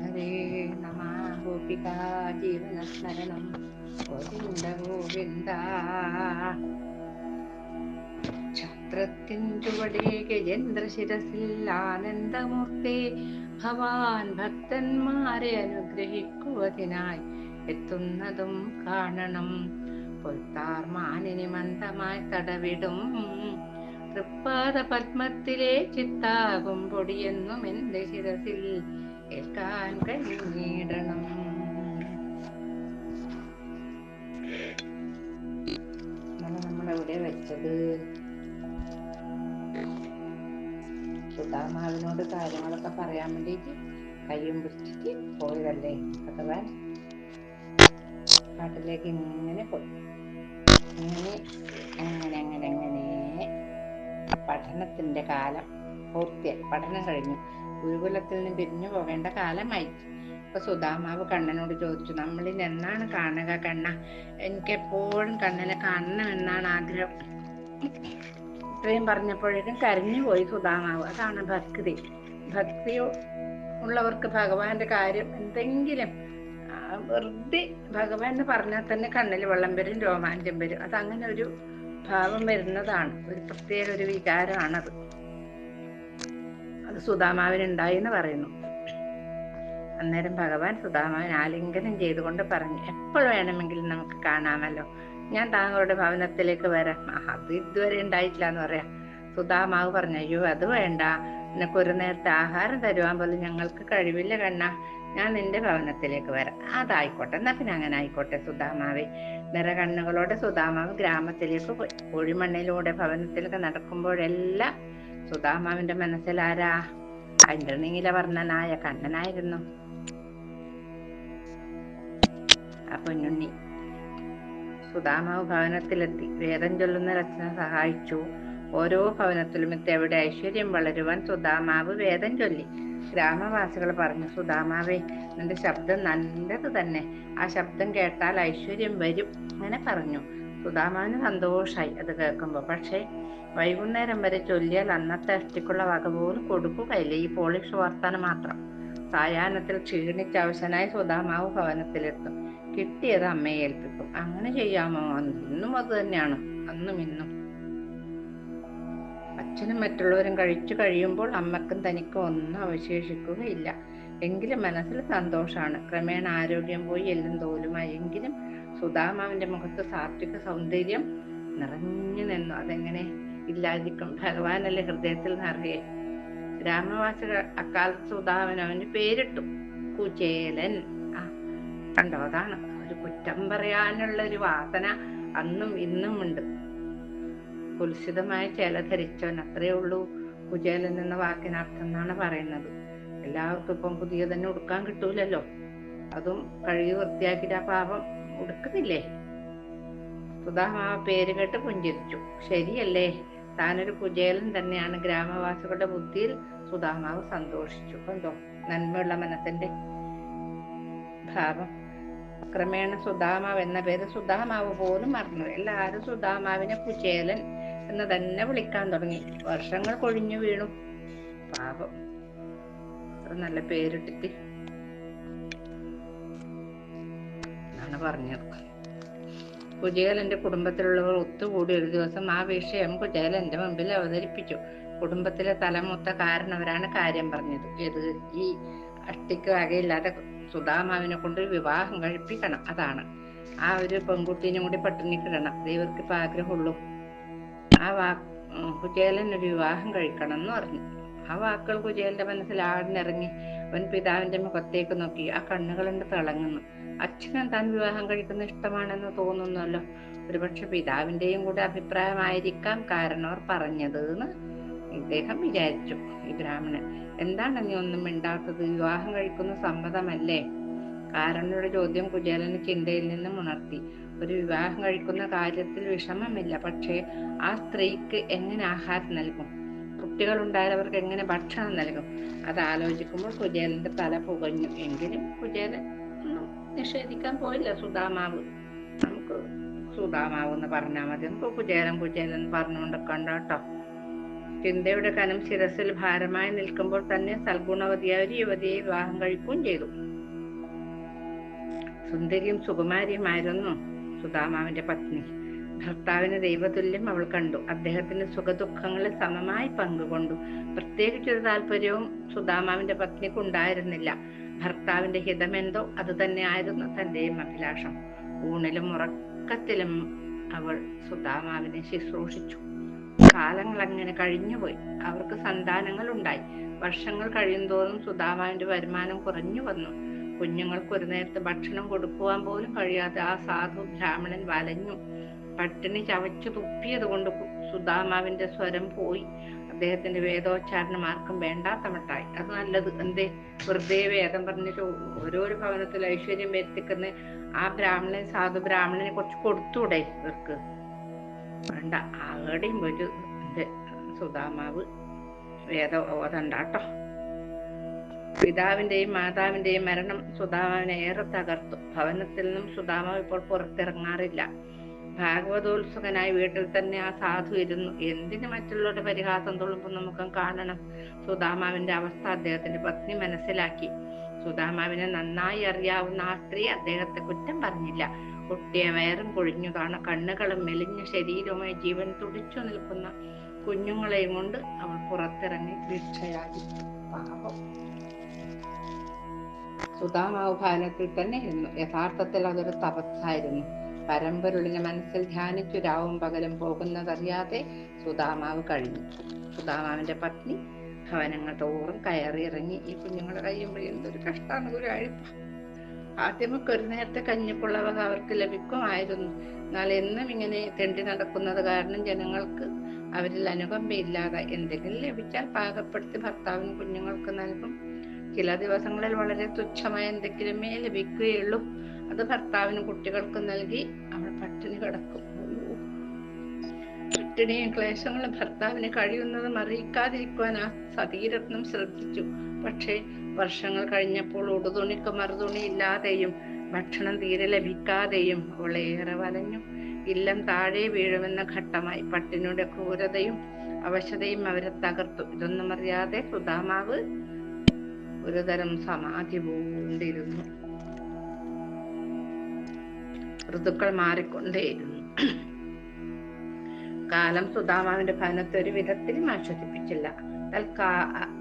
ഹരേ നമ ഗോപിക ജീവനസ്മരണം. ഗോവിന്ദ ഗോവിന്ദ ഛത്രത്തിൻ ചുവടേ ഗജേന്ദ്രശിരസിൽ ആനന്ദമൂർത്തി ഭവാൻ ഭക്തന്മാരെ അനുഗ്രഹിക്കുവതിനായി എത്തുന്നതും കാണണം. പൊൽത്താർ മാനിനി മന്ദമായി തടവിടും. തൃപ്പാദ പത്മത്തിലെ ചിത്താകും പൊടിയെന്നും എന്റെ ശിരസിൽ കേൾക്കാൻ കഴിഞ്ഞിടണം നമ്മളെവിടെ കാര്യങ്ങളൊക്കെ പറയാൻ വേണ്ടിയിട്ട് കയ്യും പിടിച്ചിട്ട് പോയതല്ലേ? അഥവാ കാട്ടിലേക്ക് ഇങ്ങനെ പോയി. അങ്ങനെ അങ്ങനെ അങ്ങനെ. പഠനത്തിന്റെ കാലം. പൂർത്തിയായി പഠനം കഴിഞ്ഞു. ഗുരുകുലത്തിൽ നിന്ന് പിരിഞ്ഞു പോകേണ്ട കാലമായി. അപ്പൊ സുധാമാവ് കണ്ണനോട് ചോദിച്ചു നമ്മളിൽ എന്നാണ് കാണുക കണ്ണ? എനിക്ക് എപ്പോഴും കണ്ണനെ കാണണമെന്നാണ് ആഗ്രഹം. ഇത്രയും പറഞ്ഞപ്പോഴേക്കും കരഞ്ഞു പോയി സുധാമാവ്. അതാണ് ഭക്തി. ഭക്തി ഉള്ളവർക്ക് ഭഗവാന്റെ കാര്യം എന്തെങ്കിലും വെറുതെ ഭഗവാൻ എന്ന് പറഞ്ഞാൽ തന്നെ കണ്ണിൽ വെള്ളം വരും രോമാഞ്ചം വരും. അതങ്ങനെ ഒരു ഭാവം വരുന്നതാണ്. ഒരു പ്രത്യേക ഒരു വികാരമാണത്. അത് സുധാമാവിനുണ്ടായി എന്ന് പറയുന്നു. അന്നേരം ഭഗവാൻ സുധാമാവൻ ആലിംഗനം ചെയ്തുകൊണ്ട് പറഞ്ഞു എപ്പോൾ വേണമെങ്കിലും നമുക്ക് കാണാമല്ലോ. ഞാൻ താങ്കളുടെ ഭവനത്തിലേക്ക് വരാം. അത് ഇതുവരെ ഉണ്ടായിട്ടില്ല എന്ന് പറയാം. സുധാമാവ് പറഞ്ഞു അയ്യോ അത് വേണ്ട. നിനക്ക് ഒരു നേരത്തെ ആഹാരം തരുവാൻ പോലും ഞങ്ങൾക്ക് കഴിവില്ല കണ്ണ. ഞാൻ നിന്റെ ഭവനത്തിലേക്ക് വരാം. അതായിക്കോട്ടെ എന്നാ പിന്നെ അങ്ങനെ ആയിക്കോട്ടെ സുധാമാവേ. നിറകണ്ണുകളോടെ സുധാമാവ് ഗ്രാമത്തിലേക്ക് പോയി. കോഴിമണ്ണിലൂടെ ഭവനത്തിലേക്ക് നടക്കുമ്പോഴെല്ലാം സുധാമാവിന്റെ മനസ്സിൽ ആരാ അതിന്റെ നീലവർണനായ കണ്ണനായിരുന്നു. ആ പൊന്നുണ്ണി. സുധാമാവ് ഭവനത്തിലെത്തി. വേദം ചൊല്ലുന്ന രചന സഹായിച്ചു. ഓരോ ഭവനത്തിലും എത്തി അവിടെ ഐശ്വര്യം വളരുവാൻ സുധാമാവ് വേദം ചൊല്ലി. ഗ്രാമവാസികൾ പറഞ്ഞു സുധാമാവേ നിന്റെ ശബ്ദം നല്ലത് തന്നെ. ആ ശബ്ദം കേട്ടാൽ ഐശ്വര്യം വരും അങ്ങനെ പറഞ്ഞു. സുധാമാവിന് സന്തോഷായി അത് കേൾക്കുമ്പോൾ പക്ഷേ വൈകുന്നേരം വരെ ചൊല്ലിയാൽ അന്നത്തെ അഷ്ടിക്കുള്ള വക പോലും കൊടുക്കുകയില്ല. ഈ പോളിഷ് വർത്താനം മാത്രം. സായാഹ്നത്തിൽ ക്ഷീണിച്ച അവശനായി സുധാമാവ് ഭവനത്തിലെത്തും. കിട്ടിയത് അമ്മയെ ഏൽപ്പിക്കും. അങ്ങനെ ചെയ്യാമോ? ഇന്നും അത് തന്നെയാണ്. അന്നും ഇന്നും. അച്ഛനും മറ്റുള്ളവരും കഴിച്ചു കഴിയുമ്പോൾ അമ്മക്കും തനിക്കും ഒന്നും അവശേഷിക്കുകയില്ല. എങ്കിലും മനസ്സിൽ സന്തോഷമാണ് ക്രമേണ ആരോഗ്യം പോയി എല്ലാം തോലുമായി. എങ്കിലും സുധാമാവിന്റെ മുഖത്ത് സാത്വിക സൗന്ദര്യം നിറഞ്ഞു നിന്നു. അതെങ്ങനെ ഇല്ലാതിരിക്കും? ഭഗവാനല്ലേ ഹൃദയത്തിൽ നിറയെ. ഗ്രാമവാസികൾ അക്കാലത്ത് സുധാമൻ അവന് പേരിട്ടു. കുചേലൻ. ആ കണ്ടോ? അതാണ് ഒരു കുറ്റം പറയാനുള്ള ഒരു വാസന അന്നും ഇന്നും ഉണ്ട്. കുൽസിതമായ ചേല ധരിച്ചവൻ അത്രയേ ഉള്ളൂ കുചേലൻ എന്ന വാക്കിനർത്ഥം എന്നാണ് പറയുന്നത്. എല്ലാവർക്കും ഇപ്പം പുതിയ തന്നെ ഉടുക്കാൻ കിട്ടൂലല്ലോ. അതും കഴുകി വൃത്തിയാക്കിയിട്ട് ആ പാപം ഉടുക്കുന്നില്ലേ ആ പേര് കേട്ട് പുഞ്ചിരിച്ചു. ശരിയല്ലേ? താനൊരു കുചേലൻ തന്നെയാണ്. ഗ്രാമവാസികളുടെ ബുദ്ധിയിൽ സുധാമാവ് സന്തോഷിച്ചു. എന്തോ നന്മയുള്ള മനസ്സിന്റെ ഭാവം. ക്രമേണ സുധാമാവ് എന്ന പേര് സുധാമാവ് പോലും മറന്നു. എല്ലാരും സുധാമാവിനെ കുചേലൻ എന്ന് തന്നെ വിളിക്കാൻ തുടങ്ങി. വർഷങ്ങൾ കൊഴിഞ്ഞു വീണു. പാപം നല്ല പേരിട്ടിട്ട് എന്നാണ് പറഞ്ഞത്. കുചേലന്റെ കുടുംബത്തിലുള്ളവർ ഒത്തുകൂടി ഒരു ദിവസം ആ വിഷയം കുചേലന്റെ മുമ്പിൽ അവതരിപ്പിച്ചു. കുടുംബത്തിലെ തലമൂത്ത കാരണവരാണ് കാര്യം പറഞ്ഞത്. ഏത് ഈ അഷ്ടിക്ക് വകയില്ലാതെ സുധാമാവിനെ കൊണ്ട് വിവാഹം കഴിപ്പിക്കണം. അതാണ്. ആ ഒരു പെൺകുട്ടീനും കൂടി പട്ടിണി കിടണം ദൈവർക്ക് ഇപ്പൊ ആഗ്രഹമുള്ളൂ. ആ വാ കുചേലൻ ഒരു വിവാഹം കഴിക്കണം എന്ന് പറഞ്ഞു. ആ വാക്കുകൾ കുചേലന്റെ മനസ്സിൽ ആടിനിറങ്ങി അവൻ പിതാവിന്റെ മുഖത്തേക്ക് നോക്കി. ആ കണ്ണുകളുണ്ട് തിളങ്ങുന്നു. അച്ഛനും താൻ വിവാഹം കഴിക്കുന്ന ഇഷ്ടമാണെന്ന് തോന്നുന്നല്ലോ ഒരുപക്ഷെ പിതാവിന്റെയും കൂടെ അഭിപ്രായമായിരിക്കാം കാരണം അവർ പറഞ്ഞത് എന്ന് ഇദ്ദേഹം വിചാരിച്ചു. ഈ ബ്രാഹ്മണൻ എന്താണ് നീ ഒന്നും മിണ്ടാത്തത്? വിവാഹം കഴിക്കുന്ന സമ്മതമല്ലേ? കാരണയുടെ ചോദ്യം കുചേലന് ചിന്തയിൽ നിന്നും ഉണർത്തി. ഒരു വിവാഹം കഴിക്കുന്ന കാര്യത്തിൽ വിഷമമില്ല. പക്ഷേ ആ സ്ത്രീക്ക് എങ്ങനെ ആഹാരം നൽകും? കുട്ടികൾ ഉണ്ടായവർക്ക് എങ്ങനെ ഭക്ഷണം നൽകും? അത് ആലോചിക്കുമ്പോൾ കുചേലന്റെ തല പുകഞ്ഞു. എങ്കിലും കുചേലൻ ഒന്നും നിഷേധിക്കാൻ പോയില്ല. സുധാമാവ് നമുക്ക് സുധാമാവ് എന്ന് പറഞ്ഞാൽ മതി. നമുക്ക് കുചേലൻ കുചേലൻ പറഞ്ഞുകൊണ്ട് കണ്ടോട്ടോ ചിന്തയുടെ കനം ശിരസിൽ ഭാരമായി നിൽക്കുമ്പോൾ തന്നെ സൽഗുണവതിയായ ഒരു യുവതിയെ വിവാഹം കഴിക്കുകയും ചെയ്തു. സുന്ദരിയും സുകുമാരിയുമായിരുന്നു സുധാമാവിന്റെ പത്നി. ഭർത്താവിന് ദൈവതുല്യം അവൾ കണ്ടു. അദ്ദേഹത്തിന് സുഖദുഃഖങ്ങളിൽ സമമായി പങ്കുകൊണ്ടു. പ്രത്യേകിച്ചൊരു താല്പര്യവും സുദാമാവിന്റെ പത്നിക്ക് ഉണ്ടായിരുന്നില്ല. ഭർത്താവിന്റെ ഹിതമെന്തോ അത് തന്നെയായിരുന്നു തന്റെയും അഭിലാഷം. ഊണിലും ഉറക്കത്തിലും അവൾ സുദാമാവിനെ ശുശ്രൂഷിച്ചു. കാലങ്ങൾ അങ്ങനെ കഴിഞ്ഞുപോയി. അവർക്ക് സന്താനങ്ങൾ ഉണ്ടായി വർഷങ്ങൾ കഴിയുന്തോറും സുദാമാവിന്റെ വരുമാനം കുറഞ്ഞു വന്നു. കുഞ്ഞുങ്ങൾക്ക് ഒരു നേരത്തെ ഭക്ഷണം കൊടുക്കുവാൻ പോലും കഴിയാതെ ആ സാധു ബ്രാഹ്മണൻ വലഞ്ഞു. പട്ടിണി ചവച്ചു തുപ്പിയത് കൊണ്ട് സുധാമാവിന്റെ സ്വരം പോയി. അദ്ദേഹത്തിന്റെ വേദോച്ചാരണം ആർക്കും വേണ്ടാത്ത മട്ടായി അത് നല്ലത്. എന്തേ? വെറുതെ വേദം പറഞ്ഞിട്ട് ഓരോരോ ഭവനത്തിൽ ഐശ്വര്യം വരുത്തിക്കുന്ന ആ ബ്രാഹ്മണൻ സാധു ബ്രാഹ്മണനെ കുറച്ച് കൊടുത്തൂടെ ഇവർക്ക്. വേണ്ട. ആടെയും ഒരു സുദാമാവ് സുധാമാവ് വേദ ഓതണ്ടാട്ടോ. പിതാവിന്റെയും മാതാവിന്റെയും മരണം സുധാമാവിനെ ഏറെ തകർത്തു. ഭവനത്തിൽ നിന്നും സുധാമാവ് ഇപ്പോൾ പുറത്തിറങ്ങാറില്ല. ഭാഗവതോത്സുകനായി വീട്ടിൽ തന്നെ ആ സാധു ഇരുന്നു. എന്തിന് മറ്റുള്ളവരുടെ പരിഹാസം തുളുമ്പുന്ന മുഖം കാണണം. സുധാമാവിന്റെ അവസ്ഥ അദ്ദേഹത്തിന്റെ പത്നി മനസ്സിലാക്കി. സുധാമാവിനെ നന്നായി അറിയാവുന്ന ആ സ്ത്രീ അദ്ദേഹത്തെ കുറ്റം പറഞ്ഞില്ല. കുട്ടിയെ വയറും കൊഴിഞ്ഞുതാണ് കണ്ണുകളും മെലിഞ്ഞ ശരീരവുമായി ജീവൻ തുടിച്ചു നിൽക്കുന്ന കുഞ്ഞുങ്ങളെയും കൊണ്ട് അവൾ പുറത്തിറങ്ങി ഭിക്ഷയായി പാപം സുധാമാവ് ഭവനത്തിൽ തന്നെ ഇരുന്നു. യഥാർത്ഥത്തിൽ അതൊരു തപസ്സായിരുന്നു. പരമ്പൊരുളിനെ മനസ്സിൽ ധ്യാനിച്ചു രാവും പകലും പോകുന്നതറിയാതെ സുധാമാവ് കഴിഞ്ഞു. സുധാമാവിന്റെ പത്നി ഭവനങ്ങൾ തോറും കയറി ഇറങ്ങി ഈ കുഞ്ഞുങ്ങളെ എന്തൊരു കഷ്ടാണ് ഒരു അഴിപ്പ് ആദ്യമൊക്കെ ഒരു നേരത്തെ കഞ്ഞിക്കുള്ളവക അവർക്ക് ലഭിക്കുമായിരുന്നു. എന്നാൽ എന്നും ഇങ്ങനെ തെണ്ടി നടക്കുന്നത് കാരണം ജനങ്ങൾക്ക് അവരിൽ അനുകമ്പയില്ലാതെ എന്തെങ്കിലും ലഭിച്ചാൽ പാകപ്പെടുത്തി ഭർത്താവിനും കുഞ്ഞുങ്ങൾക്ക് നൽകും. ചില ദിവസങ്ങളിൽ വളരെ തുച്ഛമായ എന്തെങ്കിലുമേ ലഭിക്കുകയുള്ളൂ. അത് ഭർത്താവിനും കുട്ടികൾക്കും നൽകി അവൾ പട്ടിണി കിടക്കും. പട്ടിണിയും ക്ലേശങ്ങളും ഭർത്താവിന് കഴിയുന്നതും അറിയിക്കാതിരിക്കുവാൻ ആ സതീരത്നം ശ്രദ്ധിച്ചു. പക്ഷേ വർഷങ്ങൾ കഴിഞ്ഞപ്പോൾ ഉടുതുണിക്ക് മറുതുണി ഇല്ലാതെയും ഭക്ഷണം തീരെ ലഭിക്കാതെയും അവൾ ഏറെ വലഞ്ഞു. ഇല്ലം താഴെ വീഴുമെന്ന ഘട്ടമായി പട്ടിണിയുടെ ക്രൂരതയും അവശതയും അവരെ തകർത്തു. ഇതൊന്നും അറിയാതെ സുധാമാവ് ഒരുതരം സമാധി പൂണ്ടിരുന്നു. ഋതുക്കൾ മാറിക്കൊണ്ടേയിരുന്നു. കാലം സുധാമാവിന്റെ ഭവനത്തെ ഒരു വിധത്തിലും ആശ്വസിപ്പിച്ചില്ല.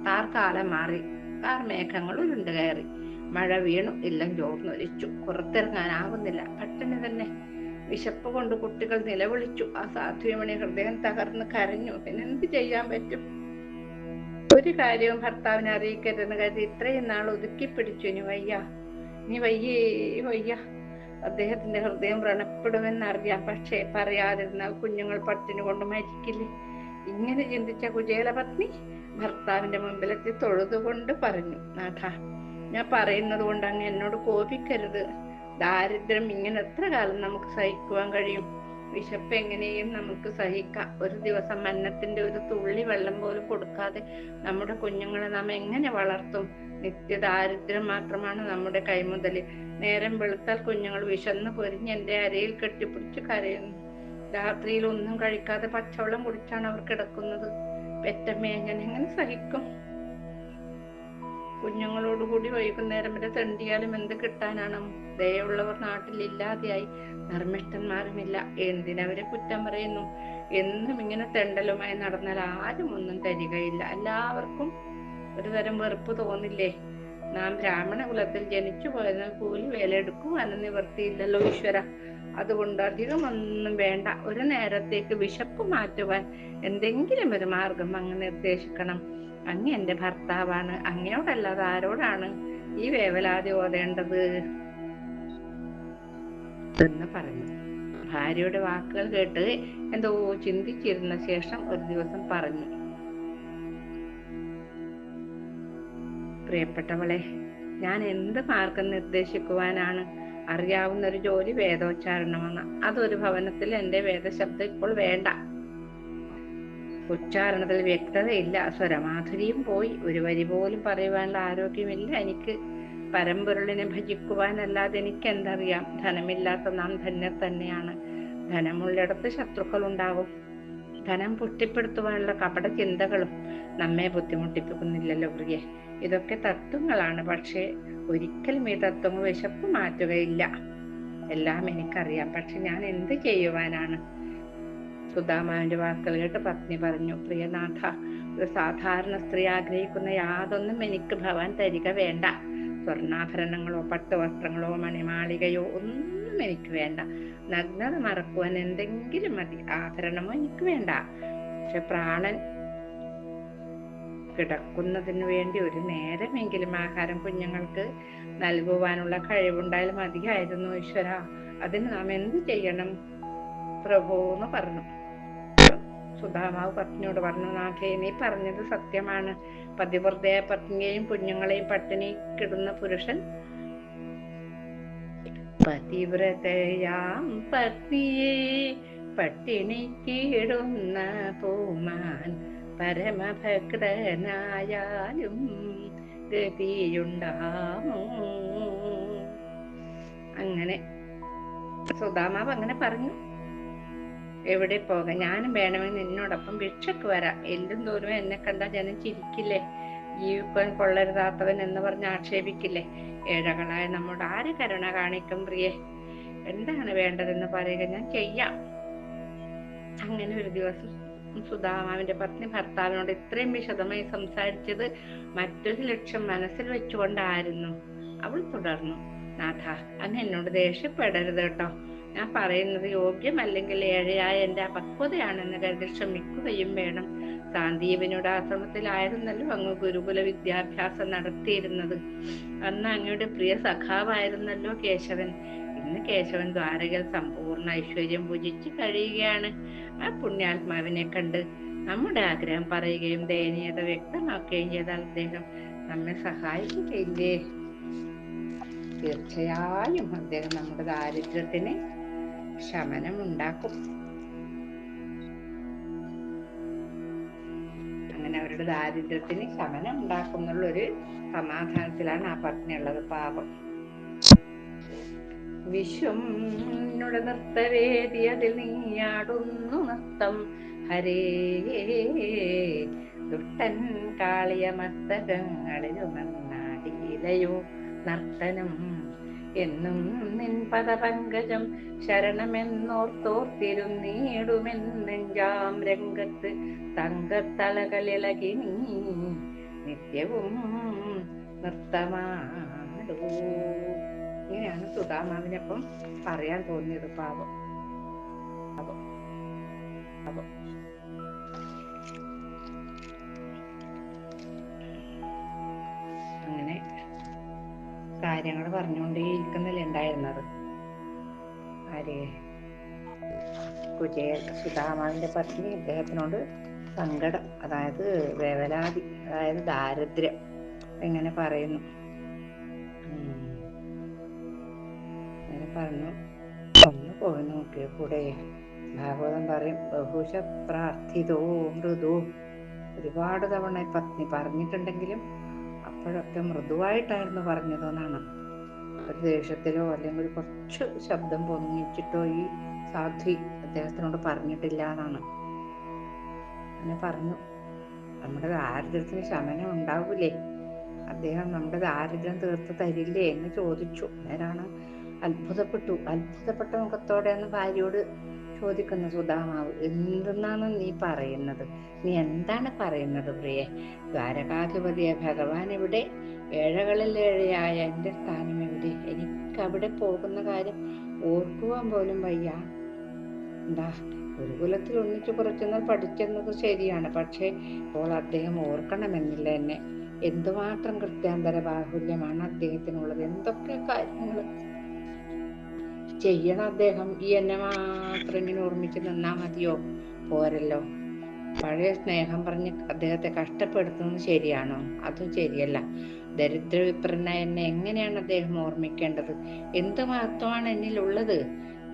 താർ കാലം മാറി. താർ മേഘങ്ങൾ ഉരുണ്ട് കയറി. മഴ വീണു ഇല്ലം ചോർന്നൊലിച്ചു. പുറത്തിറങ്ങാനാവുന്നില്ല. പട്ടിണി തന്നെ. വിശപ്പ് കൊണ്ട് കുട്ടികൾ നിലവിളിച്ചു. ആ സാധ്യമണി ഹൃദയം തകർന്ന് കരഞ്ഞു. പിന്നെ എന്ത് ചെയ്യാൻ പറ്റും? ഒരു കാര്യവും ഭർത്താവിനെ അറിയിക്കരുതെന്ന് കരുതി ഇത്രയും നാൾ ഒതുക്കി പിടിച്ചു. ഇനി വയ്യ. നീ വയ്യേ വയ്യ. അദ്ദേഹത്തിന്റെ ഹൃദയം വ്രണപ്പെടുമെന്നറിയാം. പക്ഷേ പറയാതിരുന്നാൽ കുഞ്ഞുങ്ങൾ പട്ടിണി കൊണ്ട് മരിക്കില്ലേ? ഇങ്ങനെ ചിന്തിച്ച കുചേലപത്നി ഭർത്താവിന്റെ മുമ്പിലെത്തി തൊഴുതുകൊണ്ട് പറഞ്ഞു നാഥ ഞാൻ പറയുന്നത് കൊണ്ട് അങ്ങ് എന്നോട് കോപിക്കരുത്. ദാരിദ്ര്യം ഇങ്ങനെ എത്ര കാലം നമുക്ക് സഹിക്കുവാൻ കഴിയും? വിശപ്പ് എങ്ങനെയും നമുക്ക് സഹിക്കാം. ഒരു ദിവസം അന്നത്തിന്റെ ഒരു തുള്ളി വെള്ളം പോലും കൊടുക്കാതെ നമ്മുടെ കുഞ്ഞുങ്ങളെ നാം എങ്ങനെ വളർത്തും? നിത്യ ദാരിദ്ര്യം മാത്രമാണ് നമ്മുടെ കൈമുതൽ. നേരം വെളുത്താൽ കുഞ്ഞുങ്ങൾ വിശന്ന് പൊരിഞ്ഞ് എന്റെ അരയിൽ കെട്ടിപ്പിടിച്ച് കരയുന്നു. രാത്രിയിൽ ഒന്നും കഴിക്കാതെ പച്ചവെള്ളം കുടിച്ചാണ് അവർ കിടക്കുന്നത്. പെറ്റമ്മയെ ഞാൻ എങ്ങനെ സഹിക്കും? കുഞ്ഞുങ്ങളോടുകൂടി വൈകുന്നേരം വരെ തെണ്ടിയാലും എന്ത് കിട്ടാനാണ്? ദയുള്ളവർ നാട്ടിൽ ഇല്ലാതെയായി ധർമ്മിഷ്ഠന്മാരുമില്ല. എന്തിനവരെ കുറ്റം പറയുന്നു? എന്നും ഇങ്ങനെ തെണ്ടലുമായി നടന്നാൽ ആരും ഒന്നും തരികയില്ല. എല്ലാവർക്കും ഒരു തരം വെറുപ്പ് തോന്നില്ലേ? നാം ബ്രാഹ്മണ കുലത്തിൽ ജനിച്ചു പോയതിനാൽ കൂലി വേലയെടുക്കുവാനും നിവർത്തിയില്ലല്ലോ ഈശ്വര. അതുകൊണ്ട് അധികം ഒന്നും വേണ്ട. ഒരു നേരത്തേക്ക് വിശപ്പ് മാറ്റുവാൻ എന്തെങ്കിലും ഒരു മാർഗം അങ്ങ് നിർദ്ദേശിക്കണം. അങ്ങ് എന്റെ ഭർത്താവാണ്. അങ്ങയോടല്ലാതെ ആരോടാണ് ഈ വേവലാതി ഓതേണ്ടത്? എന്ന് പറഞ്ഞു. ഭാര്യയുടെ വാക്കുകൾ കേട്ട് എന്തോ ചിന്തിച്ചിരുന്ന ശേഷം ഒരു ദിവസം പറഞ്ഞു. പ്രിയപ്പെട്ടവളെ ഞാൻ എന്ത് മാർഗം നിർദ്ദേശിക്കുവാനാണ് അറിയാവുന്ന ഒരു ജോലി വേദോച്ചാരണമാണ്. അതൊരു ഭവനത്തിൽ എന്റെ വേദശബ്ദം ഇപ്പോൾ വേണ്ട. ഉച്ചാരണത്തിൽ വ്യക്തതയില്ല. സ്വരമാധുരിയും പോയി. ഒരു വരി പോലും പറയുവാനുള്ള ആരോഗ്യമില്ല. എനിക്ക് പരമ്പൊരുളിനെ ഭജിക്കുവാനല്ലാതെ എനിക്ക് എന്തറിയാം ധനമില്ലാത്ത നാം ധന്യർ തന്നെയാണ്. ധനമുള്ളിടത്ത് ശത്രുക്കൾ ഉണ്ടാകും ധനം പുഷ്ടിപ്പെടുത്തുവാനുള്ള കപട ചിന്തകളും നമ്മെ ബുദ്ധിമുട്ടിപ്പിക്കുന്നില്ലല്ലോ പ്രിയെ. ഇതൊക്കെ തത്വങ്ങളാണ്. പക്ഷേ ഒരിക്കലും ഈ തത്വങ്ങൾ വിശപ്പ് മാറ്റുകയില്ല. എല്ലാം എനിക്കറിയാം. പക്ഷെ ഞാൻ എന്ത് ചെയ്യുവാനാണ്? സുധാമാവിന്റെ വാക്കുകൾ കേട്ട് പത്നി പറഞ്ഞു പ്രിയനാഥ ഒരു സാധാരണ സ്ത്രീ ആഗ്രഹിക്കുന്ന യാതൊന്നും എനിക്ക് ഭവാൻ തരിക വേണ്ട. സ്വർണാഭരണങ്ങളോ പട്ടുവസ്ത്രങ്ങളോ മണിമാളികയോ ഒന്നും എനിക്ക് വേണ്ട. നഗ്നത മറക്കുവാൻ എന്തെങ്കിലും മതി. ആഭരണമോ എനിക്ക് വേണ്ട. പക്ഷെ പ്രാണൻ കിടക്കുന്നതിന് വേണ്ടി ഒരു നേരമെങ്കിലും ആഹാരം കുഞ്ഞുങ്ങൾക്ക് നൽകുവാനുള്ള കഴിവുണ്ടായാൽ മതിയായിരുന്നു ഈശ്വര. അതിന് നാം എന്ത് ചെയ്യണം? പ്രഭു എന്ന് പറഞ്ഞു. സുധാമാവ് പത്നിയോട് പറഞ്ഞു നാഥേ നീ പറഞ്ഞത് സത്യമാണ്. പതിവ്രതയ പത്നിയെയും കുഞ്ഞുങ്ങളെയും പട്ടിണി കിടുന്ന പുരുഷൻ പതിവ്രതയാം പത്നിയെ പട്ടിണിക്കിടുന്ന പൂമാൻ പരമഭക്തനായാലും ഗതിയുണ്ടാമോ? അങ്ങനെ സുധാമാവ് അങ്ങനെ പറഞ്ഞു. എവിടെ പോകാം ഞാനും വേണമെങ്കിൽ നിന്നോടൊപ്പം ഭിക്ഷക്ക് വരാം. എല്ലും തോന്നുമോ എന്നെ കണ്ടാൽ ജനം ചിരിക്കില്ലേ? ജീവിക്കാൻ കൊള്ളരുതാത്തവൻ എന്ന് പറഞ്ഞ് ആക്ഷേപിക്കില്ലേ? ഏഴകളായ നമ്മോട് ആര് കരുണ കാണിക്കും പ്രിയെ? എന്താണ് വേണ്ടതെന്ന് പറയുക ഞാൻ ചെയ്യാം. അങ്ങനെ ഒരു ദിവസം സുധാമാവിന്റെ പത്നി ഭർത്താവിനോട് ഇത്രയും വിശദമായി സംസാരിച്ചത് മറ്റൊരു ലക്ഷ്യം മനസ്സിൽ വെച്ചുകൊണ്ടായിരുന്നു. അവൾ തുടർന്നു. നാഥ അങ്ങ് എന്നോട് ദേഷ്യപ്പെടരുത് കേട്ടോ. ഞാൻ പറയുന്നത് യോഗ്യമല്ലെങ്കിൽ ഏഴയായ എന്റെ അപക്വതയാണെന്ന് കരുതി ശ്രമിക്കുകയും വേണം. സാന്ദീപനോട് ആശ്രമത്തിലായിരുന്നല്ലോ അങ്ങ് ഗുരുകുല വിദ്യാഭ്യാസം നടത്തിയിരുന്നത്. അന്ന് അങ്ങയുടെ പ്രിയ സഖാവായിരുന്നല്ലോ കേശവൻ. ഇന്ന് കേശവൻ ദ്വാരകയിൽ സമ്പൂർണ ഐശ്വര്യം പൂജിച്ച് കഴിയുകയാണ്. ആ പുണ്യാത്മാവിനെ കണ്ട് നമ്മുടെ ആഗ്രഹം പറയുകയും ദയനീയത വ്യക്തമാക്കുകയും ചെയ്താൽ അദ്ദേഹം നമ്മെ സഹായിക്കുകയില്ലേ? തീർച്ചയായും അദ്ദേഹം നമ്മുടെ ദാരിദ്ര്യത്തിന് ശമനം അങ്ങനെ അവരുടെ ദാരിദ്ര്യത്തിന് ശമനം ഉണ്ടാക്കും എന്നുള്ളൊരു സമാധാനത്തിലാണ് ആ പത്നി ഉള്ളത് പാപം. വിശ്വം നൃത്തവേദി അതിൽ നീയാടുന്നു നൃത്തം. ഹരേ ദുഷ്ടൻ കാളിയ മസ്തകങ്ങളിലുമന്നാടിയിലയോ നർത്തനം എന്നും നിൻ പദപങ്കജം ശരണമെന്നോർത്തോർത്തിരുന്നീടുമെന്നെഞ്ചാം രംഗത്ത് തങ്കത്തളകളിളകി നീ നിത്യവും നൃത്തമാടൂ. ഇങ്ങനെയാണ് സുധാമാവിനൊപ്പം പറയാൻ തോന്നിയത് പാപം. പാപം. പാപം. കാര്യങ്ങൾ പറഞ്ഞുകൊണ്ടേയിരിക്കുന്നില്ല ഉണ്ടായിരുന്നത് ആര്? കുജയ സുധാമാവിന്റെ പത്നി അദ്ദേഹത്തിനോട് സങ്കടം അതായത് വേവലാതി അതായത് ദാരിദ്ര്യം എങ്ങനെ പറയുന്നു. അങ്ങനെ പറഞ്ഞു. ഒന്ന് പോയി നോക്കിയ കൂടെ ഭാഗവതം പറയും ബഹുശ പ്രാർത്ഥിതോ മൃദു. ഒരുപാട് തവണ പത്നി പറഞ്ഞിട്ടുണ്ടെങ്കിലും അപ്പോഴൊക്കെ മൃദുവായിട്ടായിരുന്നു പറഞ്ഞതെന്നാണ് ഒരു ദേഷ്യത്തിലോ അല്ലെങ്കിൽ കുറച്ച് ശബ്ദം പൊങ്ങിച്ചിട്ടോ ഈ സാധ്വി അദ്ദേഹത്തിനോട് പറഞ്ഞിട്ടില്ല എന്നാണ്. അങ്ങനെ പറഞ്ഞു. നമ്മുടെ ദാരിദ്ര്യത്തിന് ശമനം ഉണ്ടാവൂലേ? അദ്ദേഹം നമ്മുടെ ദാരിദ്ര്യം തീർത്ത് തരില്ലേ എന്ന് ചോദിച്ചു. നേരാണ് അത്ഭുതപ്പെട്ടു. അത്ഭുതപ്പെട്ട മുഖത്തോടെയാണ് ഭാര്യയോട് ചോദിക്കുന്ന സുധാമാവ് എന്തെന്നാണ് നീ പറയുന്നത്? നീ എന്താണ് പറയുന്നത് പ്രിയെ? ദ്വാരകാധിപതിയെ ഭഗവാൻ ഇവിടെ ഏഴകളിൽ ഏഴയായ എന്റെ സ്ഥാനം എവിടെ? എനിക്ക് അവിടെ പോകുന്ന കാര്യം ഓർക്കുവാൻ പോലും വയ്യ. എന്താ? ഗുരുകുലത്തിൽ ഒന്നിച്ചു കുറച്ചുനാൾ പഠിച്ചെന്നത് ശരിയാണ്. പക്ഷേ ഇപ്പോൾ അദ്ദേഹം ഓർക്കണമെന്നില്ല എന്നെ. എന്തുമാത്രം കൃത്യാന്തര ബാഹുല്യമാണ് അദ്ദേഹത്തിനുള്ളത്? എന്തൊക്കെ കാര്യങ്ങൾ ചെയ്യണം അദ്ദേഹം. ഈ എന്നെ മാത്രം ഇങ്ങനെ ഓർമ്മിച്ച് നിന്നാ മതിയോ? പോരല്ലോ. പഴയ സ്നേഹം പറഞ്ഞ് അദ്ദേഹത്തെ കഷ്ടപ്പെടുത്തുന്നത് ശരിയാണോ? അതും ശരിയല്ല. ദരിദ്ര വിപ്രനായ എന്നെ എങ്ങനെയാണ് അദ്ദേഹം ഓർമ്മിക്കേണ്ടത്? എന്ത് മഹത്വമാണ് എന്നിലുള്ളത്?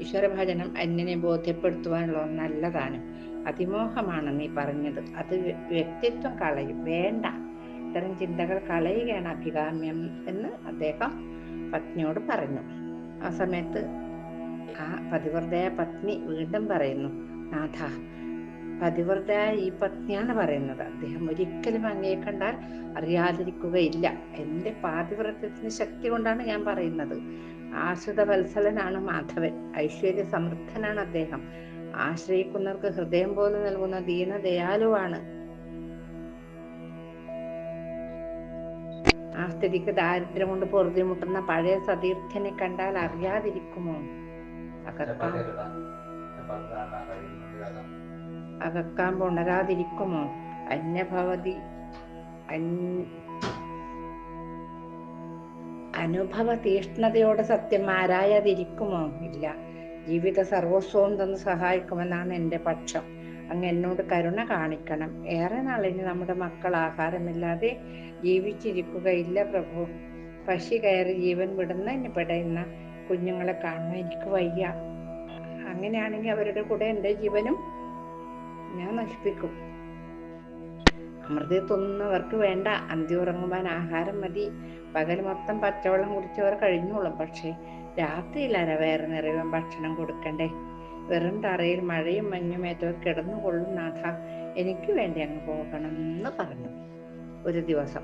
ഈശ്വരഭജനം എന്നെ ബോധ്യപ്പെടുത്തുവാനുള്ള നല്ലതാണ്. അതിമോഹമാണ് നീ പറഞ്ഞത്. അത് വ്യക്തിത്വം കളയും. വേണ്ട. ഇത്തരം ചിന്തകൾ കളയുകയാണ് അഭികാമ്യം എന്ന് അദ്ദേഹം പത്നിയോട് പറഞ്ഞു. ആ സമയത്ത് ആ പതിവ്രതയായ പത്നി വീണ്ടും പറയുന്നു നാഥ പതിവ്രതയായ ഈ പത്നിയാണ് പറയുന്നത്. അദ്ദേഹം ഒരിക്കലും അങ്ങേ കണ്ടാൽ അറിയാതിരിക്കുകയില്ല. എന്റെ പാതിവ്രത്യത്തിന് ശക്തി കൊണ്ടാണ് ഞാൻ പറയുന്നത്. ആശ്രിത വത്സലനാണ് മാധവൻ. ഐശ്വര്യ സമൃദ്ധനാണ് അദ്ദേഹം. ആശ്രയിക്കുന്നവർക്ക് ഹൃദയം പോലും നൽകുന്ന ദീനദയാലുവാണ്. ആ സ്ഥിതിക്ക് ദാരിദ്ര്യം കൊണ്ട് പൊറുതിമുട്ടുന്ന പഴയ സതീർത്ഥ്യനെ കണ്ടാൽ അറിയാതിരിക്കുമോ? അകക്കാം അകക്കാൻ പുണരാതിരിക്കുമോ അന്യഭവതി അന്- അനുഭവ തീഷ്ണതയോടെ സത്യം ആരായാതിരിക്കുമോ? ഇല്ല. ജീവിത സർവസ്വവും തന്ന് സഹായിക്കുമെന്നാണ് എന്റെ പക്ഷം. അങ്ങ് എന്നോട് കരുണ കാണിക്കണം. ഏറെ നാളിന് നമ്മുടെ മക്കൾ ആഹാരമില്ലാതെ ജീവിച്ചിരിക്കുകയില്ല പ്രഭു. പശി കയറി ജീവൻ വിടുന്നതിന് പെടയുന്ന കുഞ്ഞുങ്ങളെ കാണണം എനിക്ക് വയ്യ. അങ്ങനെയാണെങ്കിൽ അവരുടെ കൂടെ എന്റെ ജീവനും ഞാൻ നശിപ്പിക്കും. അമൃതയെ തൊന്നവർക്ക് വേണ്ട അന്തി ഉറങ്ങുവാൻ ആഹാരം മതി. പകൽ മൊത്തം പച്ചവെള്ളം കുടിച്ചവർ കഴിഞ്ഞോളും. പക്ഷേ രാത്രിയിൽ വേറെ നിറയുവാൻ ഭക്ഷണം കൊടുക്കണ്ടേ? വെറും തറയിൽ മഴയും മഞ്ഞും ഏറ്റവും കിടന്നുകൊള്ളും നാഥ. എനിക്ക് വേണ്ടി അങ്ങ് പോകണം എന്ന് പറഞ്ഞു. ഒരു ദിവസം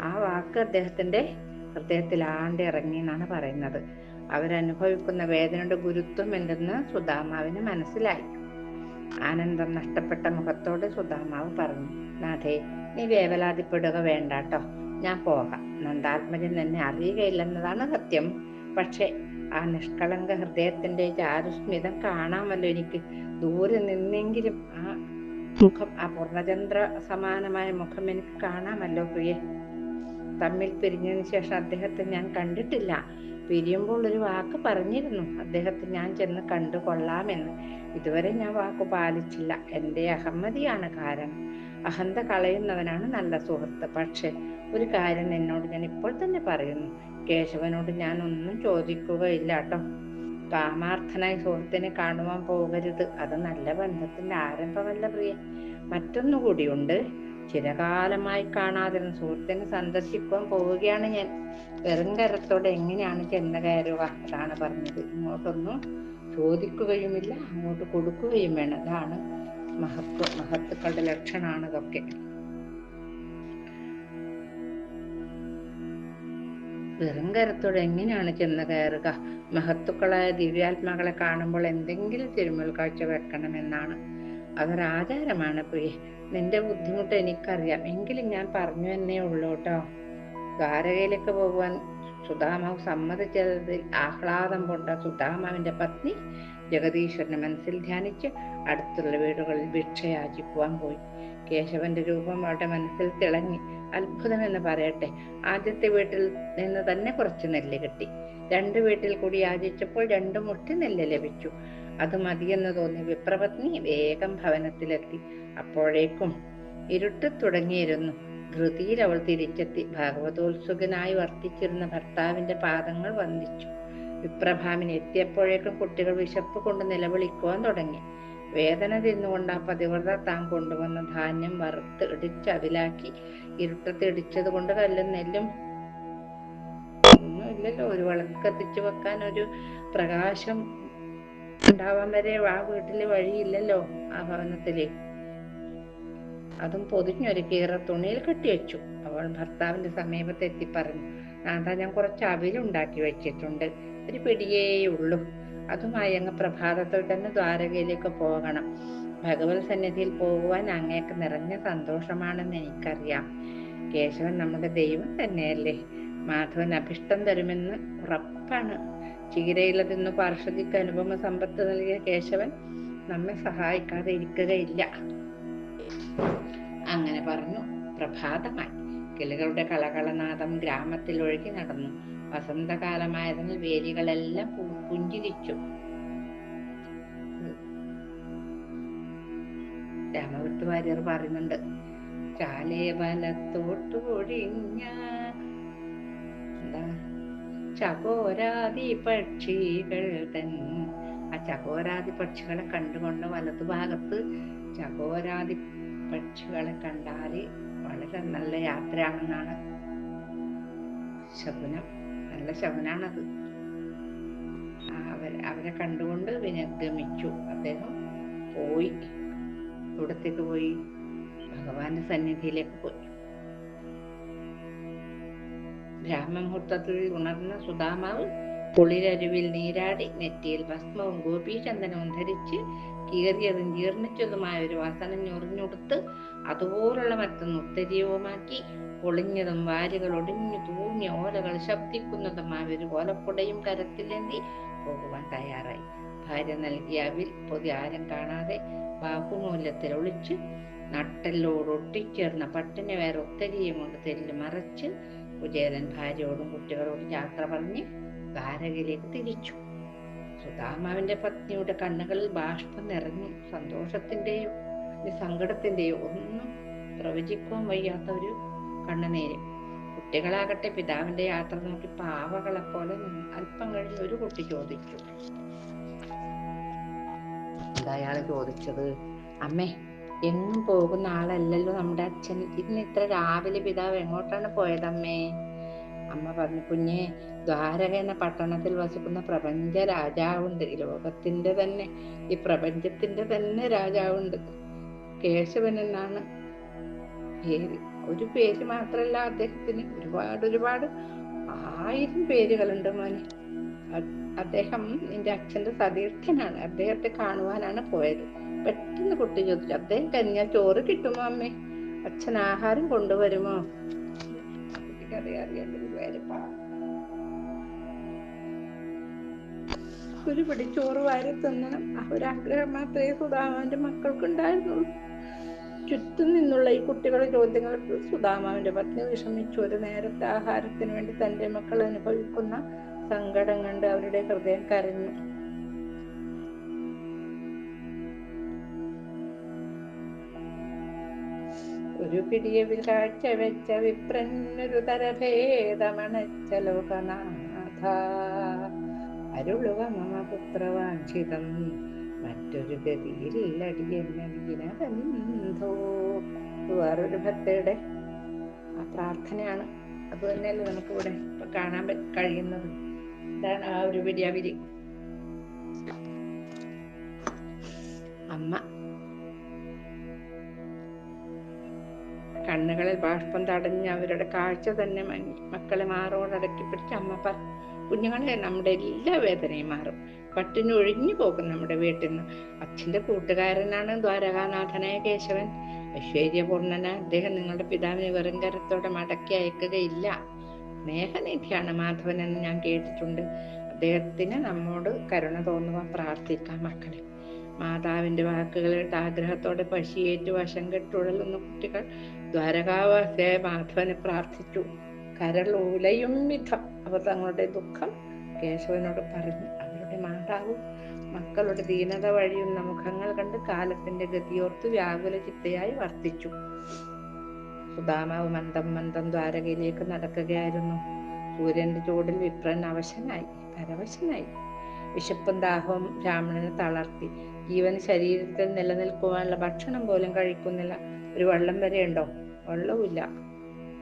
ആ വാക്ക് അദ്ദേഹത്തിന്റെ ഹൃദയത്തിൽ ആണ്ട് ഇറങ്ങി എന്നാണ് പറയുന്നത്. അവരനുഭവിക്കുന്ന വേദനയുടെ ഗുരുത്വം എന്തെന്ന് സുധാമാവിന് മനസ്സിലായി. ആനന്ദം നഷ്ടപ്പെട്ട മുഖത്തോടെ സുധാമാവ് പറഞ്ഞു നാഥേ നീ വേവലാതിപ്പെടുക വേണ്ടാട്ടോ. ഞാൻ പോകാം. നന്ദാത്മജൻ എന്നെ അറിയുകയില്ലെന്നതാണ് സത്യം. പക്ഷേ ആ നിഷ്കളങ്ക ഹൃദയത്തിന്റെ ചാരുസ്മിതം കാണാമല്ലോ എനിക്ക്. ദൂരെ നിന്നെങ്കിലും ആ മുഖം ആ പൂർണചന്ദ്ര സമാനമായ മുഖം എനിക്ക് കാണാമല്ലോ പ്രിയെ. തമ്മിൽ പിരിഞ്ഞതിന് ശേഷം അദ്ദേഹത്തെ ഞാൻ കണ്ടിട്ടില്ല. പിരിയുമ്പോൾ ഒരു വാക്ക് പറഞ്ഞിരുന്നു. അദ്ദേഹത്തെ ഞാൻ ചെന്ന് കണ്ടു കൊള്ളാമെന്ന്. ഇതുവരെ ഞാൻ വാക്ക് പാലിച്ചില്ല. എന്റെ അഹമ്മതിയാണ് കാരണം. അഹന്ത കളയുന്നവനാണ് നല്ല സുഹൃത്ത്. പക്ഷേ ഒരു കാര്യം എന്നോട് ഞാൻ ഇപ്പോൾ തന്നെ പറയുന്നു. കേശവനോട് ഞാൻ ഒന്നും ചോദിക്കുകയില്ല കേട്ടോ. കാമാർത്ഥനായി സുഹൃത്തിനെ കാണുവാൻ പോകരുത്. അത് നല്ല ബന്ധത്തിന്റെ ആരംഭമല്ല പ്രിയ. മറ്റൊന്നു കൂടിയുണ്ട് ചിരകാലമായി കാണാതിരുന്ന സുഹൃത്തിനെ സന്ദർശിക്കുവാൻ പോവുകയാണ് ഞാൻ. വെറും കരത്തോടെ എങ്ങനെയാണ് ചെന്ന കയറുക അതാണ് പറഞ്ഞത്. ഇങ്ങോട്ടൊന്നും ചോദിക്കുകയുമില്ല അങ്ങോട്ട് കൊടുക്കുകയും വേണം. അതാണ് മഹത്വ മഹത്തുക്കളുടെ ലക്ഷണമാണ് ഇതൊക്കെ. വെറും കരത്തോടെ എങ്ങനെയാണ് ചെന്ന് കയറുക? മഹത്തുക്കളായ ദിവ്യാത്മാക്കളെ കാണുമ്പോൾ എന്തെങ്കിലും തിരുമുൽ കാഴ്ച വെക്കണമെന്നാണ് അതൊരാചാരമാണ് പ്രിയ. നിന്റെ ബുദ്ധിമുട്ട് എനിക്കറിയാം. എങ്കിലും ഞാൻ പറഞ്ഞു എന്നേ ഉള്ളൂ കേട്ടോ. ദ്വാരകയിലേക്ക് പോകുവാൻ സുധാമാവ് സമ്മതിച്ചതിൽ ആഹ്ലാദം കൊണ്ട സുധാമാവിന്റെ പത്നി ജഗദീശ്വരനെ മനസ്സിൽ ധ്യാനിച്ച് അടുത്തുള്ള വീടുകളിൽ ഭിക്ഷയാചിക്കുവാൻ പോയി. കേശവന്റെ രൂപം അവരുടെ മനസ്സിൽ തിളങ്ങി. അത്ഭുതം എന്ന് പറയട്ടെ ആദ്യത്തെ വീട്ടിൽ നിന്ന് തന്നെ കുറച്ച് നെല്ല് കിട്ടി. രണ്ട് വീട്ടിൽ കൂടി യാചിച്ചപ്പോൾ രണ്ടു മുട്ടി നെല്ല് ലഭിച്ചു. അത് മതിയെന്ന് തോന്നി വിപ്രപത്നി വേഗം ഭവനത്തിലെത്തി. അപ്പോഴേക്കും ഇരുട്ട് തുടങ്ങിയിരുന്നു. ധൃതിയിൽ അവൾ തിരിച്ചെത്തി. ഭാഗവതോത്സുകനായി വർത്തിച്ചിരുന്ന ഭർത്താവിന്റെ പാദങ്ങൾ വന്ദിച്ചു. വിപ്രഭാമിന് എത്തിയപ്പോഴേക്കും കുട്ടികൾ വിശപ്പ് കൊണ്ട് നിലവിളിക്കുവാൻ തുടങ്ങി. വേദന തിന്നുകൊണ്ട് ആ പതിവ്രത താൻ കൊണ്ടുവന്ന ധാന്യം വറുത്ത് ഇടിച്ച് അവിലാക്കി ഇരുട്ടത്ത് ഇടിച്ചത് കൊണ്ട് കല്ലും നെല്ലും ഒന്നും ഇല്ലല്ലോ ഒരു വിളക്ക് കത്തിച്ചു വെക്കാൻ ഒരു പ്രകാശം ഉണ്ടാവാൻ വരെ ആ വീട്ടിൽ വഴിയില്ലല്ലോ ആ ഭവനത്തിൽ. അതും പൊതിഞ്ഞൊരു കീറ തുണിയിൽ കെട്ടിവെച്ചു അവൾ ഭർത്താവിന്റെ സമീപത്ത് എത്തി പറഞ്ഞു നാഥ ഞാൻ കുറച്ച് അവിലുണ്ടാക്കി വെച്ചിട്ടുണ്ട്. ഒരു പിടിയേ ഉള്ളൂ. അതുമായി അങ്ങ് പ്രഭാതത്തിൽ തന്നെ ദ്വാരകയിലേക്ക് പോകണം. ഭഗവത് സന്നിധിയിൽ പോകുവാൻ അങ്ങേക്ക് നിറഞ്ഞ സന്തോഷമാണെന്ന് എനിക്കറിയാം. കേശവൻ നമ്മുടെ ദൈവം തന്നെയല്ലേ. മാധവൻ അഭിഷ്ടം തരുമെന്ന് ഉറപ്പാണ്. ചീരയിലതിന്ന് പാർഷദിക്ക് അനുപമ സമ്പത്ത് നൽകിയ കേശവൻ നമ്മെ സഹായിക്കാതെ ഇരിക്കുകയില്ല. അങ്ങനെ പറഞ്ഞു. പ്രഭാതമായി. കിളികളുടെ കളകളനാദം ഗ്രാമത്തിൽ ഒഴുകി നടന്നു. വസന്തകാലമായതിനാൽ വേലികളെല്ലാം പുഞ്ചിരിച്ചു. രാമവിട്ടുവാര്യർ പറയുന്നുണ്ട് ചാലേ വലത്തോട്ടു ഒഴിഞ്ഞ എന്താ ചകോരാതി പക്ഷികൾ തൻ. ആ ചകോരാതി പക്ഷികളെ കണ്ടുകൊണ്ട് വലതുഭാഗത്ത് ചകോരാതി പക്ഷികളെ കണ്ടാൽ വളരെ നല്ല യാത്രയാണെന്നാണ് ശകുനം. നല്ല ശകുനാണത്. അവർ അവരെ കണ്ടുകൊണ്ട് വിനഗമിച്ചു. അദ്ദേഹം പോയി. ഇവിടത്തേക്ക് പോയി. ഭഗവാന്റെ സന്നിധിയിലേക്ക് പോയി. ബ്രാഹ്മമുഹൂർത്തത്തിൽ ഉണർന്ന സുധാമാവ് കുളിരരുവിൽ നീരാടി നെറ്റിയിൽ ഭസ്മവും ഗോപീചന്ദനവും ധരിച്ച് കീറിയതും ജീർണിച്ചതുമായ ഒരു വസനം ഞൊറിഞ്ഞുടുത്ത് അതുപോലുള്ള മറ്റൊന്ന് ഉത്തരീയവുമാക്കി. പൊളിഞ്ഞതും വാരുകൾ ഒടിഞ്ഞു തൂങ്ങി ഓലകൾ ശബ്ദിക്കുന്നതുമായ ഒരു ഓലപ്പുടയും കരത്തിലേന്തി പോകുവാൻ തയ്യാറായി. ഭാര്യ നൽകിയ അവിൽ പൊതി ആരും കാണാതെ ബാഹുമൂല്യത്തിൽ ഒളിച്ച് നട്ടെല്ലോട് ഒട്ടിച്ചേർന്ന പട്ടിനെ വേറെ ഒത്തരിയും കൊണ്ട് തെല്ല് മറച്ച് കുചേരൻ ഭാര്യയോടും കുട്ടികളോടും യാത്ര പറഞ്ഞ് ദ്വാരകയിലേക്ക് തിരിച്ചു. സുധാമാവിന്റെ പത്നിയുടെ കണ്ണുകളിൽ ബാഷ്പം നിറഞ്ഞു സന്തോഷത്തിന്റെയും സങ്കടത്തിന്റെയോ ഒന്നും പ്രവചിക്കാൻ വയ്യാത്ത ഒരു കണ്ണുനീര്. കുട്ടികളാകട്ടെ പിതാവിന്റെ യാത്ര നോക്കി പാവകളെ പോലെ അല്പം കഴിഞ്ഞ് ഒരു കുട്ടി ചോദിച്ചു. എന്താ അയാൾ ചോദിച്ചത്? അമ്മേ എന്നും പോകുന്ന ആളല്ലല്ലോ നമ്മുടെ അച്ഛൻ. ഇന്ന് ഇത്ര രാവിലെ പിതാവ് എങ്ങോട്ടാണ് പോയതമ്മേ? അമ്മ പറഞ്ഞു കുഞ്ഞെ ദ്വാരക എന്ന പട്ടണത്തിൽ വസിക്കുന്ന പ്രപഞ്ച രാജാവുണ്ട്. ഈ ലോകത്തിന്റെ തന്നെ ഈ പ്രപഞ്ചത്തിന്റെ തന്നെ രാജാവുണ്ട്. കേശവൻ എന്നാണ് പേര്. ഒരു പേര് മാത്രല്ല അദ്ദേഹത്തിന്. ഒരുപാട് ഒരുപാട് ആയിരം പേരുകളുണ്ട് മോനെ. അദ്ദേഹം നിന്റെ അച്ഛന്റെ സതീർത്ഥനാണ്. അദ്ദേഹത്തെ കാണുവാനാണ് പോയത്. പെട്ടെന്ന് കുട്ടി ചോദിച്ചു അദ്ദേഹം കഴിഞ്ഞാൽ ചോറ് കിട്ടുമോ അമ്മേ? അച്ഛൻ ആഹാരം കൊണ്ടുവരുമോ? കുട്ടിക്കറിയാറിയാണ്ട് ഗുരുവായൂരപ്പാ ഒരു പിടി ചോറ് വാരി തിന്നണം. ആ ഒരാഗ്രഹം മാത്രമേ സുധാമാവിന്റെ മക്കൾക്കുണ്ടായിരുന്നുള്ളൂ. ചുറ്റും നിന്നുള്ള ഈ കുട്ടികളുടെ ചോദ്യങ്ങൾക്ക് സുധാമാവിന്റെ പത്നി വിഷമിച്ചു. ഒരു നേരത്തെ ആഹാരത്തിന് വേണ്ടി തന്റെ മക്കൾ അനുഭവിക്കുന്ന സങ്കടം കണ്ട് അവരുടെ ഹൃദയം കരഞ്ഞു. ഒരു പിടിയവിൽ കാഴ്ചവെച്ച വിപ്രന്നൊരു തരഭേദമണച്ച ലോകനാഥ. അരുളുക മമ മറ്റൊരു ഗതിയിൽ അടിയനടിയനബന്ധോ വേറൊരു ഭക്തയുടെ ആ പ്രാർത്ഥനയാണ്. അത് തന്നെയല്ലേ നമുക്ക് ഇവിടെ ഇപ്പൊ കാണാൻ കഴിയുന്നത്. ഇതാണ് ആ ഒരു പിടിയവിരി അമ്മ കണ്ണുകളിൽ ബാഷ്പം തടഞ്ഞ് അവരുടെ കാഴ്ച തന്നെ മക്കളെ മാറോടടക്കി പിടിച്ച് അമ്മ പറ കുഞ്ഞുങ്ങളെ നമ്മുടെ എല്ലാ വേദനയും മാറും. പട്ടിണി ഒഴിഞ്ഞു പോകും നമ്മുടെ വീട്ടിൽ നിന്ന്. അച്ഛന്റെ കൂട്ടുകാരനാണ് ദ്വാരകാനാഥനായ കേശവൻ. ഐശ്വര്യപൂർണന. അദ്ദേഹം നിങ്ങളുടെ പിതാവിനെ വെറും കരത്തോടെ മടക്കി അയക്കുകയില്ല. സ്നേഹനിധിയാണ് മാധവൻ എന്ന് ഞാൻ കേട്ടിട്ടുണ്ട്. അദ്ദേഹത്തിന് നമ്മോട് കരുണ തോന്നുവാൻ പ്രാർത്ഥിക്കാം മക്കളെ. മാതാവിന്റെ വാക്കുകൾ കേട്ട് ആഗ്രഹത്തോടെ പശിയേറ്റു വശം കെട്ടുഴലുന്ന കുട്ടികൾ ദ്വാരകാവാസിയായ മാധവനെ പ്രാർത്ഥിച്ചു. കരൾ ഉലയും വിധം അവർ തങ്ങളുടെ ദുഃഖം കേശവനോട് പറഞ്ഞു. അവരുടെ മാതാവ് മക്കളുടെ ദീനത വഴിയുന്ന മുഖങ്ങൾ കണ്ട് കാലത്തിന്റെ ഗതിയോർത്ത് വ്യാകുല ചിത്തയായി വർത്തിച്ചു. സുധാമാവ് മന്ദം മന്ദം ദ്വാരകയിലേക്ക് നടക്കുകയായിരുന്നു. സൂര്യന്റെ ചൂടിൽ വിപ്രൻ അവശനായി പരവശനായി. വിശപ്പും ദാഹവും ബ്രാഹ്മണനെ തളർത്തി. ജീവൻ ശരീരത്തിൽ നിലനിൽക്കുവാനുള്ള ഭക്ഷണം പോലും കഴിക്കുന്നില്ല. ഒരു വെള്ളം വരെ ഉണ്ടോ വെള്ളവുമില്ല.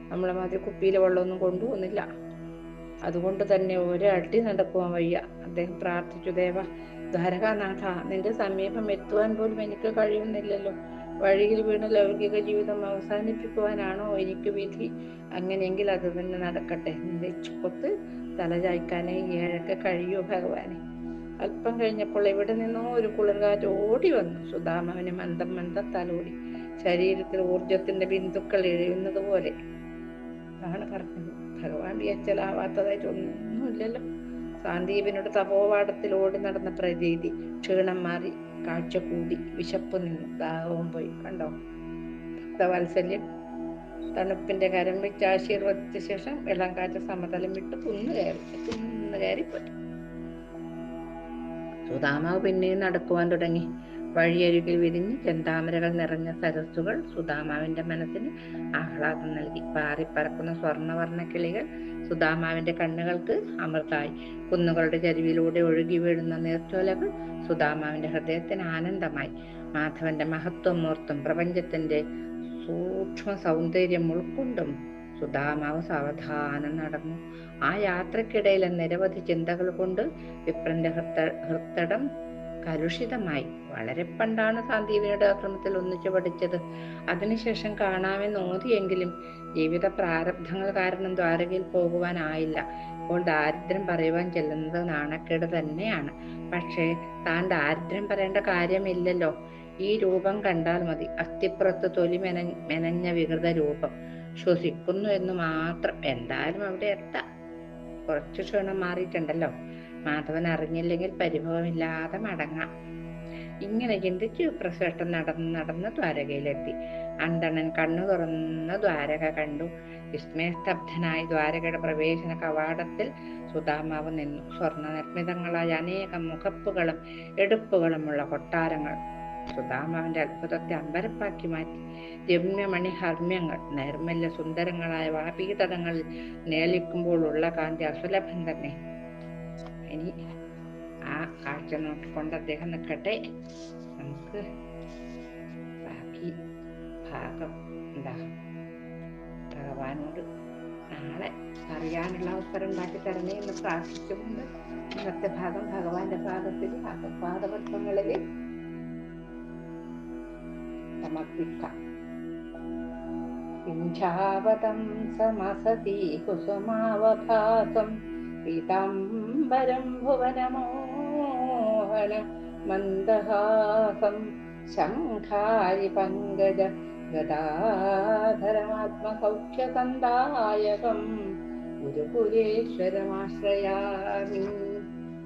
നമ്മളെ മാതിരി കുപ്പിയിലെ വെള്ളമൊന്നും കൊണ്ടുപോകുന്നില്ല. അതുകൊണ്ട് തന്നെ ഒരടി നടക്കുവാൻ വയ്യ. അദ്ദേഹം പ്രാർത്ഥിച്ചു ദേവ ദ്വാരകാനാഥ നിന്റെ സമീപം എത്തുവാൻ പോലും എനിക്ക് കഴിയുന്നില്ലല്ലോ. വഴിയിൽ വീണ ലൗകിക ജീവിതം അവസാനിപ്പിക്കുവാനാണോ എനിക്ക് വിധി? അങ്ങനെയെങ്കിൽ അത് തന്നെ നടക്കട്ടെ. നിന്റെ ചുക്കത്ത് തലചായ്ക്കാനേ ഏഴൊക്കെ കഴിയൂ ഭഗവാനെ. അല്പം കഴിഞ്ഞപ്പോൾ ഇവിടെ നിന്നോ ഒരു കുളിർകാറ്റ് ഓടി വന്നു. സുധാമാവിന് മന്ദം മന്ദം തലോടി. ശരീരത്തിൽ ഊർജത്തിന്റെ ബിന്ദുക്കൾ എഴുതുന്നത് പോലെ. അതാണ് പറഞ്ഞത്. ഭഗവാൻ വിയച്ചലാവാത്തതായിട്ട് ഒന്നുമില്ലല്ലോ. സാന്ദീപിനോട് തപോവാടത്തിൽ ഓടി നടന്ന പ്രതീതി. ക്ഷീണം മാറി കാഴ്ച കൂടി വിശപ്പ് നിന്നു. ദാഹവും പോയി. കണ്ടോ? ഭക്തവാത്സല്യം. തണുപ്പിന്റെ കരം വെച്ച് ആശീർവദിച്ച ശേഷം വെള്ളം കാറ്റ് സമതലം വിട്ട് കുന്നു കയറി. കുന്നു കയറിപ്പോയി. സുതാമാവ് പിന്നെയും നടക്കുവാൻ തുടങ്ങി. വഴിയരികിൽ വിരിഞ്ഞ് ചെന്താമരകൾ നിറഞ്ഞ സരസ്സുകൾ സുദാമാവിന്റെ മനസ്സിന് ആഹ്ലാദം നൽകി. പാറിപ്പറക്കുന്ന സ്വർണവർണ കിളികൾ സുദാമാവിന്റെ കണ്ണുകൾക്ക് അമൃതായി. കുന്നുകളുടെ ചരിവിലൂടെ ഒഴുകി വീഴുന്ന നീർച്ചോലകൾ സുദാമാവിന്റെ ഹൃദയത്തിന് ആനന്ദമായി. മാധവന്റെ മഹത്വം മൂർത്തും പ്രപഞ്ചത്തിന്റെ സൂക്ഷ്മ സൗന്ദര്യം ഉൾക്കൊണ്ടും സുദാമാവ് സാവധാനം നടന്നു. ആ യാത്രക്കിടയിലെ നിരവധി ചിന്തകൾ കൊണ്ട് വിപ്രന്റെ ഹൃത്ത ഹൃത്തടം കലുഷിതമായി. വളരെ പണ്ടാണ് സാന്ദീപിനിയുടെ ആശ്രമത്തിൽ ഒന്നിച്ചു പഠിച്ചത്. അതിനുശേഷം കാണാമെന്ന് ഓതിയെങ്കിലും ജീവിത പ്രാരബ്ധങ്ങൾ കാരണം ദ്വാരകയിൽ പോകുവാനായില്ല. ഇപ്പോൾ ദാരിദ്ര്യം പറയുവാൻ ചെല്ലുന്നത് നാണക്കേട് തന്നെയാണ്. പക്ഷേ താൻ ദാരിദ്ര്യം പറയേണ്ട കാര്യമില്ലല്ലോ. ഈ രൂപം കണ്ടാൽ മതി. അസ്ഥിപ്പുറത്ത് തൊലി മെന മെനഞ്ഞ വികൃത രൂപം. ശ്വസിക്കുന്നു എന്ന് മാത്രം. എന്തായാലും അവിടെ എത്താം. കുറച്ച് ക്ഷീണം മാറിയിട്ടുണ്ടല്ലോ. മാധവൻ അറിഞ്ഞില്ലെങ്കിൽ പരിഭവമില്ലാതെ മടങ്ങാം. ഇങ്ങനെ ചിന്തിച്ച് പ്രസവട്ടം നടന്ന് നടന്ന് ദ്വാരകയിലെത്തി. അന്തണൻ കണ്ണു തുറന്ന് ദ്വാരക കണ്ടു. വിസ്മയസ്തബ്ധനായി ദ്വാരകയുടെ പ്രവേശന കവാടത്തിൽ സുധാമാവ് നിന്നു. സ്വർണ നിർമ്മിതങ്ങളായ അനേകം മുഖപ്പുകളും എടുപ്പുകളുമുള്ള കൊട്ടാരങ്ങൾ. സുധാമാവിന്റെ അത്ഭുതത്തെ അമ്പരപ്പാക്കി മാറ്റി. രമ്യമണി ഹർമ്മ്യങ്ങൾ നൈർമല്യ സുന്ദരങ്ങളായ വാപീതടങ്ങളിൽ നേലിക്കുമ്പോഴുള്ള കാന്തി അസുലഭം തന്നെ. ഇനി ആ കാഴ്ച നോക്കിക്കൊണ്ട് അദ്ദേഹം നിൽക്കട്ടെ. നമുക്ക് ബാക്കി ഭാഗം എന്താ? ഭഗവാനോട് നാളെ അറിയാനുള്ള അവസരം ഉണ്ടാക്കി തരണേ എന്ന് പ്രാർത്ഥിച്ചുകൊണ്ട് ഇന്നത്തെ ഭാഗം ഭഗവാന്റെ പാദത്തിൽ പാദപത്മങ്ങളിൽ സമർപ്പിക്കാം. പിഞ്ചാവതം സമസതി കുസുമാവഭാസം പീതാംബരം ഭുവനമോഹന മന്ദഹാസം ശംഖാരി പങ്കജ ഗദാധരമാത്മസൗഖ്യസന്ദായകം ഗുരുപുരേശ്വരമാശ്രയാമി.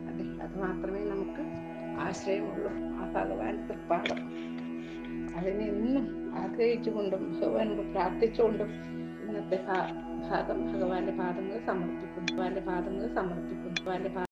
അതെ അത് മാത്രമേ നമുക്ക് ആശ്രയമുള്ളൂ. ആ ഭഗവാൻ തൃപ്പാടം അതിനെ എന്നും ആഗ്രഹിച്ചുകൊണ്ടും ഭഗവാനോട് പ്രാർത്ഥിച്ചുകൊണ്ടും ഇന്നത്തെ ഭാഗം ഭഗവാന്റെ പാദങ്ങൾ സമർപ്പിക്കും ഭഗവാന്റെ പാദങ്ങൾ സമർപ്പിക്കുന്നു. ഭഗവാന്റെ പാ-